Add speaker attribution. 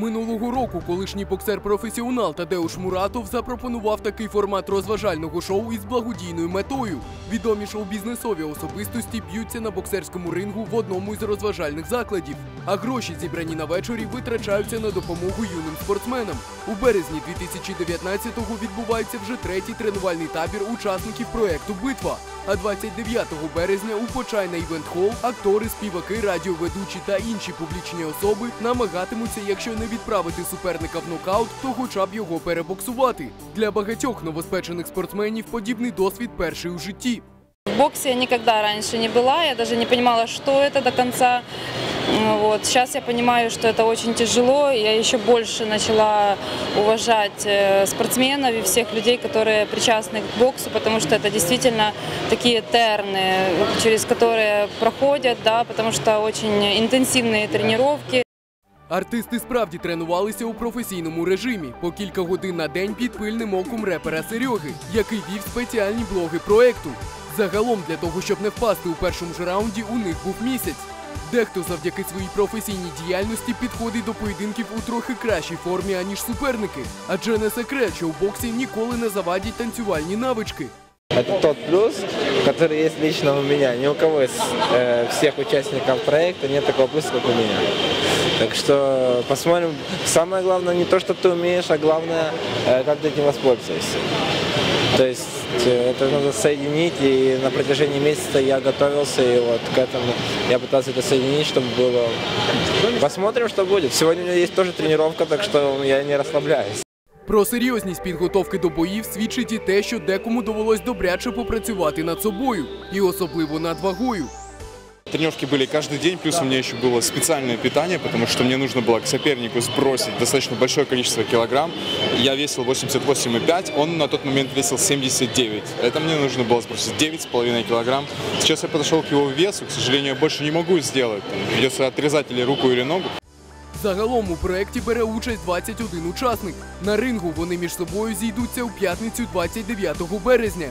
Speaker 1: Минулого року колишній боксер-професіонал Тадеуш Муратов запропонував такий формат розважального шоу із благодійною метою. Відомі шоу-бізнесові особистості б'ються на боксерському рингу в одному із розважальних закладів, а гроші, зібрані на вечорі, витрачаються на допомогу юним спортсменам. У березні 2019-го відбувається вже третій тренувальний табір учасників проекту Битва. А 29 березня у Почайна Івент Холл актори, співаки, радіоведучі та інші публічні особи намагатимуться, якщо не відправити суперника в нокаут, то хоча б його перебоксувати. Для багатьох новоспечених спортсменів подібний досвід перший у житті.
Speaker 2: В боксе я никогда раньше не была, я даже не понимала, что это до конца. М, Вот. Сейчас я понимаю, что это очень тяжело, и я еще больше начала уважать э, спортсменов и всех людей, которые причастны к боксу, потому что это действительно такие терны, через которые проходят, да, потому что очень интенсивные тренировки.
Speaker 1: Артисти справді тренувалися у професійному режимі по кілька годин на день під пильним оком репера Серьоги, який вів спеціальні блоги проекту. Загалом для того, щоб не впасти у першому ж раунді, у них був місяць. Дехто завдяки своїй професійній діяльності підходить до поєдинків у трохи кращій формі, аніж суперники. Адже не секрет, що у боксі ніколи не завадять танцювальні навички.
Speaker 3: Это тот плюс, который есть лично у меня. Ни у кого из э, всех участников проекта нет такого плюса, как у меня. Так что посмотрим. Самое главное не то, что ты умеешь, а главное, э, как ты этим воспользуешься. То есть э, это надо соединить, и на протяжении месяца я готовился, и вот к этому я пытался это соединить, чтобы было... Посмотрим, что будет. Сегодня у меня есть тоже тренировка, так что я не расслабляюсь.
Speaker 1: Про серйозність підготовки до боїв свідчить і те, що декому довелось добряче попрацювати над собою, і особливо над вагою.
Speaker 4: Тренировки были каждый день, плюс у меня еще было специальное питание, потому что мне нужно было к сопернику сбросить достаточно большое количество килограмм. Я весил 88,5, он на тот момент весил 79. Это мне нужно было сбросить 9,5 килограмм. Сейчас я подошел к его весу, к сожалению, я больше не могу сделать. Придется отрезать или руку, или ногу.
Speaker 1: Загалом у проєкті бере участь 21 учасник. На рингу вони між собою зійдуться у п'ятницю 29 березня.